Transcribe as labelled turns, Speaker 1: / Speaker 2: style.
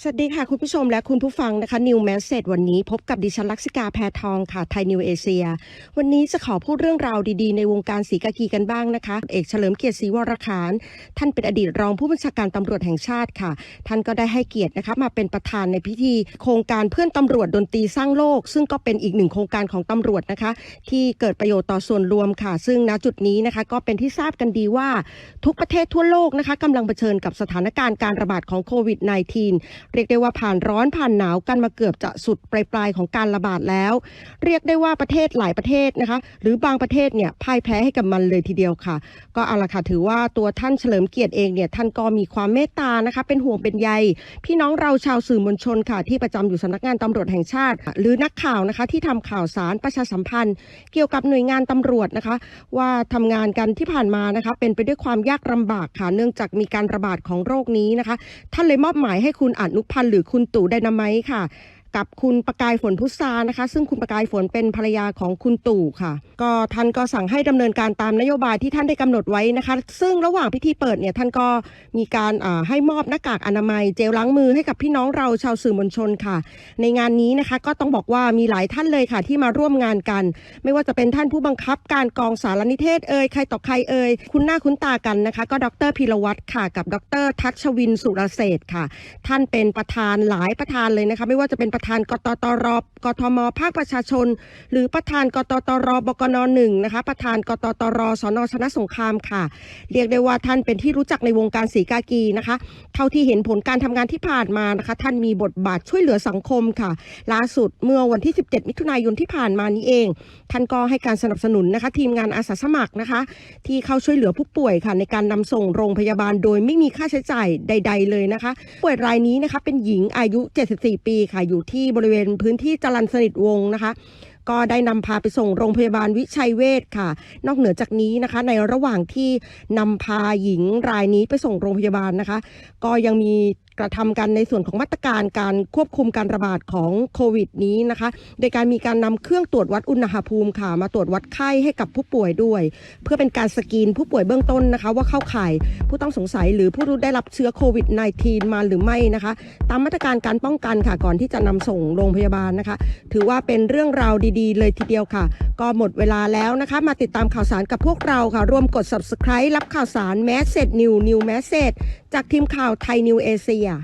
Speaker 1: สวัสดีค่ะ คุณผู้ชมและคุณผู้ฟังนะคะ New Message วันนี้พบกับดิฉันลักษิกาแพรทองค่ะไทยนิวเอเชียวันนี้จะขอพูดเรื่องราวดีๆ ในวงการสีกากีกันบ้างนะคะ เอกเฉลิมเกียรติศรีวรคาร ท่านเป็นอดีตรองผู้บัญชาการตำรวจแห่งชาติค่ะ ท่านก็ได้ให้เกียรตินะคะมาเป็นประธานในพิธี โครงการเพื่อนตำรวจดนตรีสร้างโลก ซึ่งก็เป็นอีกหนึ่งโครงการของตำรวจนะคะ ที่เกิดประโยชน์ต่อส่วนรวมค่ะ ซึ่งณจุดนี้นะคะก็เป็นที่ทราบกันดีว่าทุกประเทศทั่วโลกนะคะกำลังเผชิญกับสถานการณ์การระบาดของโควิด -19 เรียกได้ว่าผ่านร้อนผ่านหนาวกันมาเกือบจะสุดปลายๆของการระบาดแล้ว เรียกได้ว่าประเทศหลายประเทศนะคะ หรือบางประเทศเนี่ยพ่ายแพ้ให้กับมันเลยทีเดียวค่ะ ก็เอาละค่ะถือว่าตัวท่านเฉลิมเกียรติเองเนี่ยท่านก็มีความเมตตานะคะ เป็นห่วงเป็นใย พี่น้องเราชาวสื่อมวลชนค่ะ ที่ประจำอยู่สำนักงานตำรวจแห่งชาติ หรือนักข่าวนะคะ ที่ทำข่าวสารประชาสัมพันธ์ เกี่ยวกับหน่วยงานตำรวจนะคะ ว่าทำงานกันที่ผ่านมานะคะ เป็นไปด้วยความยากลำบากค่ะเนื่องจากมีการระบาดของโรคนี้นะคะ ท่านเลยมอบหมายให้คุณอนุนุพันธ์หรือคุณตู่ไดนาไมต์ค่ะ กับคุณประกายฝนพุทรานะคะ ซึ่งคุณประกายฝนเป็นภรรยาของคุณตู่ค่ะ ก็ท่านก็สั่งให้ดำเนินการตามนโยบายที่ท่านได้กำหนดไว้นะคะ ซึ่งระหว่างพิธีเปิดเนี่ยท่านก็มีการอ่าให้มอบหน้ากากอนามัย เจลล้างมือให้กับพี่น้องเราชาวสื่อมวลชนค่ะ ในงานนี้นะคะก็ต้องบอกว่ามีหลายท่านเลยค่ะ ที่มาร่วมงานกัน ไม่ว่าจะเป็นท่านผู้บังคับการกองสารนิเทศเอ่ยใครต่อใครเอ่ยคุณหน้าคุ้นตากันนะคะ ก็ดรพีรวัตรค่ะ กับดรทัชวินสุรเศษค่ะ ท่านเป็นประธานหลายประธานเลยนะคะ ไม่ว่าจะเป็นประธานกตตรกทมภาคประชาชน หรือประธานกตตรบกนหนึ่งนะคะ ประธานกตตรสนชนะสงครามค่ะ เรียกได้ว่าท่านเป็นที่รู้จักในวงการสีกากีนะคะ เท่าที่เห็นผลการทำงานที่ผ่านมานะคะ ท่านมีบทบาทช่วยเหลือสังคมค่ะ ล่าสุดเมื่อวันที่ 17 มิถุนายนที่ผ่านมานี้เอง ท่านก็ให้การสนับสนุนนะคะ ทีมงานอาสาสมัครนะคะ ที่เข้าช่วยเหลือผู้ป่วยค่ะ ในการนำส่งโรงพยาบาล โดยไม่มีค่าใช้จ่ายใด ๆ เลยนะคะ ป่วยรายนี้นะคะเป็นหญิงอายุ 74 ปีค่ะอยู่ที่บริเวณพื้นที่จรันสนิทวงนะคะ ก็ได้นำพาไปส่งโรงพยาบาลวิชัยเวชค่ะ นอกเหนือจากนี้นะคะ ในระหว่างที่นำพาหญิงรายนี้ไปส่งโรงพยาบาลนะคะ ก็ยังมีกระทำกันในส่วนของมาตรการการควบคุมการระบาดของโควิดนี้นะคะ โดยการมีการนำเครื่องตรวจวัดอุณหภูมิค่ะ มาตรวจวัดไข้ให้กับผู้ป่วยด้วย เพื่อเป็นการสกรีนผู้ป่วยเบื้องต้นนะคะ ว่าเข้าข่ายผู้ต้องสงสัยหรือผู้ได้รับเชื้อโควิด -19 มาหรือไม่นะคะ ตามมาตรการการป้องกันค่ะก่อนที่จะนำส่งโรงพยาบาลนะคะ ถือว่าเป็นเรื่องราวดีๆ เลยทีเดียวค่ะก็หมดเวลาแล้วนะคะ มาติดตามข่าวสารกับพวกเราค่ะ ร่วมกด subscribe รับข่าวสาร Message New New Message จากทีมข่าวไทยนิวเอเชีย